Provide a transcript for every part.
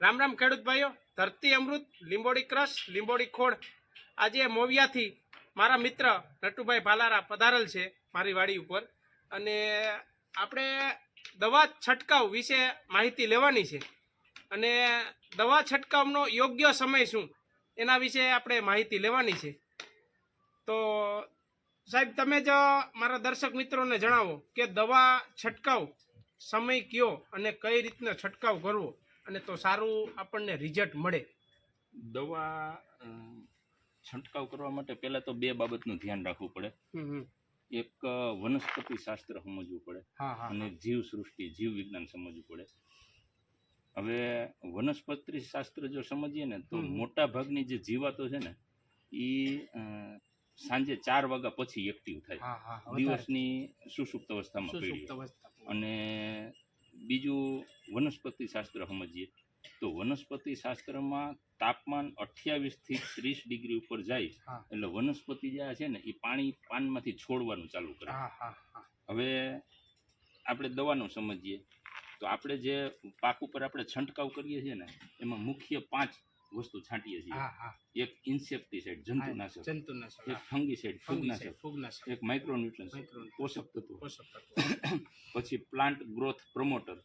રામ રામ ખેડૂત ભાઈઓ, ધરતી અમૃત, લીંબોડી ક્રશ, લીંબોડી ખોડ આજે મોવિયાથી મારા મિત્ર નટુભાઈ ભાલારા પધારેલ છે મારી વાડી ઉપર. અને આપણે દવા છંટકાવ વિશે માહિતી લેવાની છે. અને દવા છંટકાવનો યોગ્ય સમય શું? એના વિશે આપણે માહિતી લેવાની છે. તો સાહેબ, તમે જ મારા દર્શક મિત્રોને જણાવો કે દવા છંટકાવ સમય કયો અને કઈ રીતનો છંટકાવ કરવો? અને તો સારું આપણને રિઝલ્ટ મળે. દવા છંટકાવ કરવા માટે પહેલા તો બે બાબતનું ધ્યાન રાખવું પડે. એક વનસ્પતિ શાસ્ત્ર સમજવું પડે અને જીવ સૃષ્ટિ જીવ વિજ્ઞાન સમજવું પડે. હવે વનસ્પતિ શાસ્ત્ર જો સમજીએ ને તો મોટા ભાગની જે જીવાતો છે ને એ સાંજે ચાર વાગ્યા પછી એક્ટિવ થાય. દિવસની સુષુપ્ત અવસ્થામાં. અને બીજું વનસ્પતિ શાસ્ત્ર સમજીએ તો વનસ્પતિ શાસ્ત્રમાં તાપમાન અઠ્યાવીસથી ત્રીસ ડિગ્રી ઉપર જાય એટલે વનસ્પતિ જે છે ને એ પાણી પાનમાંથી છોડવાનું ચાલુ કરે. હવે આપણે દવાનું સમજીએ. તો આપણે જે પાક ઉપર આપણે છંટકાવ કરીએ છીએ ને એમાં મુખ્ય પાંચ વસ્તુ છાંટીએ છીએ. એક ઇન્સેક્ટિસાઇડ જંતુનાશક. જંતુનાશક એક ફંગીસાઇડ ફૂગનાશક. ફૂગનાશક. એક માઇક્રોન્યુટ્રન્સ પોષક તત્વો. પોષક પછી પ્લાન્ટ ગ્રોથ પ્રમોટર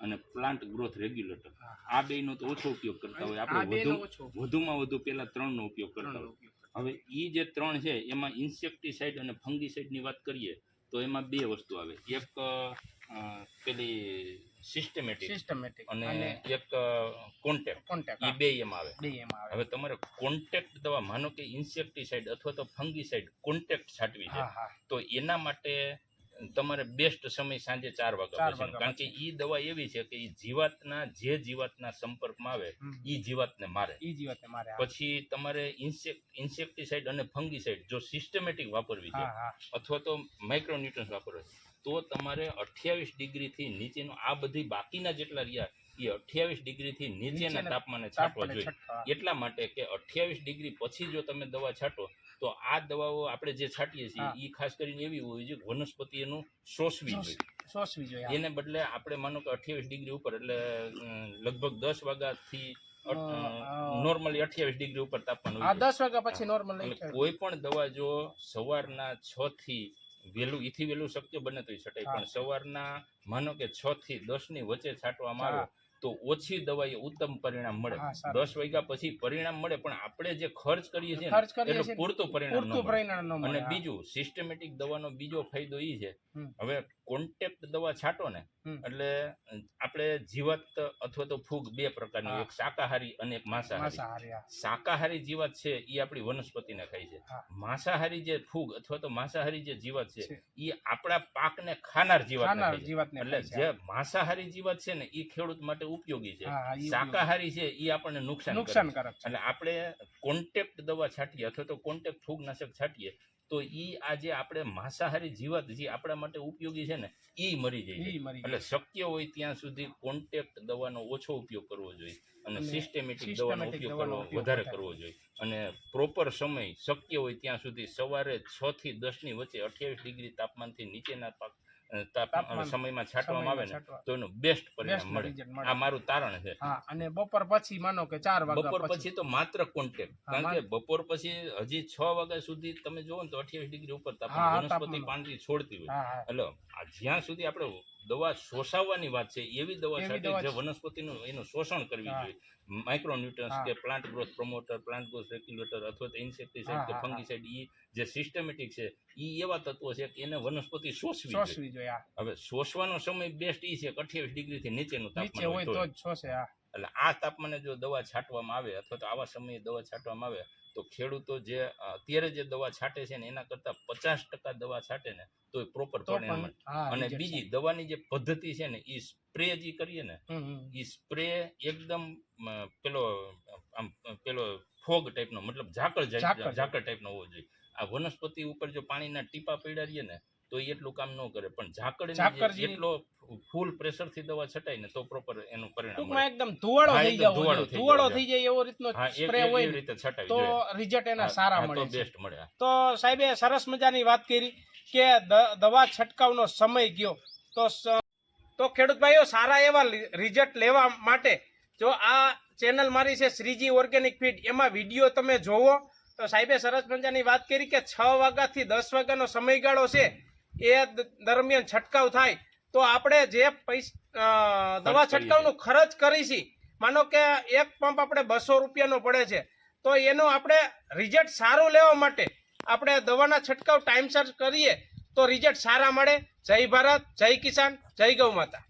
અને પ્લાન્ટ ગ્રોથ રેગ્યુલેટર આ આ નો તો ઓછો ઉપયોગ કરતા હોય. આપણે વધુ વધુમાં વધુ પેલા ત્રણનો ઉપયોગ કરતા હોય. હવે એ જે ત્રણ છે એમાં ઇન્સેક્ટિસાઇડ અને ફંગીસાઇડની વાત કરીએ તો એમાં બે વસ્તુ આવે. એક પેલી સિસ્ટમેટિક સિસ્ટમેટિક અને એક કોન્ટેક્ટ કોન્ટેક્ટ એ બે એમ આવે. બે એમ આવે. હવે તમારે કોન્ટેક્ટ દવા માનો કે ઇન્સેક્ટિસાઇડ અથવા તો ફંગીસાઇડ કોન્ટેક્ટ છાંટવી છે તો એના માટે તમારે બેસ્ટ સમય સાંજે ચાર વાગ્યા પછી. કારણ કે ઈ દવા એવી છે કે ઈ જીવાતના જે જીવાતના સંપર્કમાં આવે એ જીવાતને મારે. એ જીવાતને મારે પછી તમારે ઇન્સેક્ટિસાઇડ અને ફંગીસાઇડ જો સિસ્ટમેટિક વાપરવી છે અથવા તો માઇક્રોન્યુટ્રન્સ વાપરવા છે તો તમારે અઠ્યાવીસ ડિગ્રીથી નીચેનો આ બધી બાકીના જેટલા રહ્યા એ અઠ્યાવીસ ડિગ્રીથી નીચેના તાપમાને છાંટવા જોઈએ. એટલા માટે કે અઠ્યાવીસ ડિગ્રી પછી જો તમે દવા છાંટો તો આ દવાઓ આપણે જે છાંટીએ છીએ એ ખાસ કરીને એવી હોવી જોઈએ વનસ્પતિ એનું શોષવી જોઈએ. શોષવી જોઈએ એને બદલે આપણે માનો કે અઠ્યાવીસ ડિગ્રી ઉપર એટલે લગભગ દસ વાગ્યાથી નોર્મલી અઠ્યાવીસ ડિગ્રી ઉપર તાપમાન દસ વાગ્યા પછી નોર્મલ કોઈ પણ દવા જો સવારના છ થી વહેલું ઈથી વહેલું શક્ય બને તો છટાય. પણ સવારના માનો કે છ થી દસની વચ્ચે છાંટવામાં આવે. તો ઓછી દવા ઉત્તમ પરિણામ મળે. દસ વાગ્યા પછી પરિણામ મળે પણ આપણે જે ખર્ચ કરીએ છીએ એટલું પૂરતું પરિણામ ન મળે. અને બીજું સિસ્ટમેટિક દવાનો બીજો ફાયદો એ છે હવે કોન્ટેક્ટ દવા છાંટો ને એટલે આપણે જીવાત અથવા તો ફૂગ બે પ્રકારની એક શાકાહારી અને એક માંસાહારી. શાકાહારી જીવાત છે એ આપણી વનસ્પતિને ખાય છે. માંસાહારી જે ફૂગ અથવા તો માંસાહારી જે જીવાત છે. એ આપણા પાકને ખાનાર જીવાત એટલે જે માંસાહારી જીવાત છે ને એ ખેડૂત માટે ઉપયોગી છે. ઈ શાકાહારી છે એ આપણને નુકસાન નુકસાનકારક એટલે આપણે કોન્ટેક્ટ દવા છાંટીએ અથવા તો કોન્ટેક્ટ ફૂગનાશક છાંટીએ તો ઈ આ જે આપણે માંસાહારી જીવાત જે આપણા માટે ઉપયોગી છે ને એ મરી જાય ઈ એટલે શક્ય હોય ત્યાં સુધી કોન્ટેક્ટ દવાનો ઓછો ઉપયોગ કરવો જોઈએ અને સિસ્ટેમેટિક દવાનો ઉપયોગ કરવો વધારે. કરવો જોઈએ. અને પ્રોપર સમય શક્ય હોય ત્યાં સુધી સવારે છ થી દસની વચ્ચે અઠ્યાવીસ ડિગ્રી તાપમાનથી નીચેના પાક સમયમાં છાંટવામાં આવે ને તો એનું બેસ્ટ પરિણામ મળે. આ મારું તારણ છે. હા અને બપોર પછી માનો કે ચાર વાગ્યા બપોર પછી. તો માત્ર કોન્ટેક્ટ કારણ કે બપોર પછી હજી છ વાગ્યા સુધી તમે જોવો ને તો અઠ્યાવીસ ડિગ્રી ઉપર તાપમાન. વનસ્પતિ. પાણી છોડતી હોય. એટલે જ્યાં સુધી આપણે દવા શોષાવવાની વાત છે એવી દવા સાથે જે વનસ્પતિનું એનું શોષણ કરવી જોઈએ. માઇક્રોન્યુટ્રન્સ કે plant growth promoter plant growth regulator અથવા તો ઇન્સેક્ટિસાઇડ કે. ફંગીસાઇડ ઈ જે સિસ્ટમેટિક છે ઈ એવા તત્વો છે કે એને વનસ્પતિ શોષવી જોઈએ. હવે શોષવાનો સમય બેસ્ટ ઈ છે કે અઠ્યાવીસ ડિગ્રી થી નીચેનું નીચે તાપમાન હોય તો શોષે એટલે આ તાપમાને જો દવા છાંટવામાં આવે અથવા તો આવા સમયે દવા છાંટવામાં આવે તો ખેડૂતો જે અત્યારે જે દવા છાંટે છે ને એના કરતા પચાસ ટકા દવા છાંટે ને તો એ પ્રોપર પરિણામ અને બીજી દવાની જે પદ્ધતિ છે ને એ સ્પ્રે જે કરીએ ને. એ સ્પ્રે એકદમ પેલો આમ પેલો ફોગ ટાઈપનો મતલબ ઝાકળ ઝાકળ. ઝાકળ ઝાકળ ટાઈપનો હોવો જોઈએ આ વનસ્પતિ ઉપર જો પાણીના ટીપા પડ્યા રહીએ ને તો એ એટલું કામ ન કરે. પણ ઝાકળ એટલો ફૂલ પ્રેશરથી દવા છટાય ને તો પ્રોપર એનું પરિણામ ટૂંકમાં એકદમ ધુવાળો થઈ જાય ધુવાળો થઈ જાય એવો રીતનો સ્પ્રે હોય રીતે છટાય તો રિઝલ્ટ એના સારા મળે તો બેસ્ટ મળે. તો સાહેબે સરસ મજાની વાત કરી કે દવા છટકાવનો સમય ગયો. તો તો ખેડૂત ભાઈઓ સારા એવા રિઝલ્ટ લેવા માટે જો આ ચેનલ મારી છે શ્રીજી ઓર્ગેનિક ફીડ એમાં વીડિયો તમે જોવો. તો સાહેબે સરસ મજાની વાત કરી કે છ વાગ્યાથી દસ વાગ્યાનો સમયગાળો છે. એ દરમિયાન છંટકાવ થાય તો આપણે જે પૈસા દવા છંટકાવનો ખર્ચ કરીશી માનો કે એક પંપ આપણે બસો રૂપિયાનો પડે છે તો એનો આપણે રિઝલ્ટ સારું લેવા માટે આપણે દવાના છંટકાવ ટાઈમસર કરીએ તો રિઝલ્ટ સારા મળે. જય ભારત જય કિસાન જય ગૌ માતા.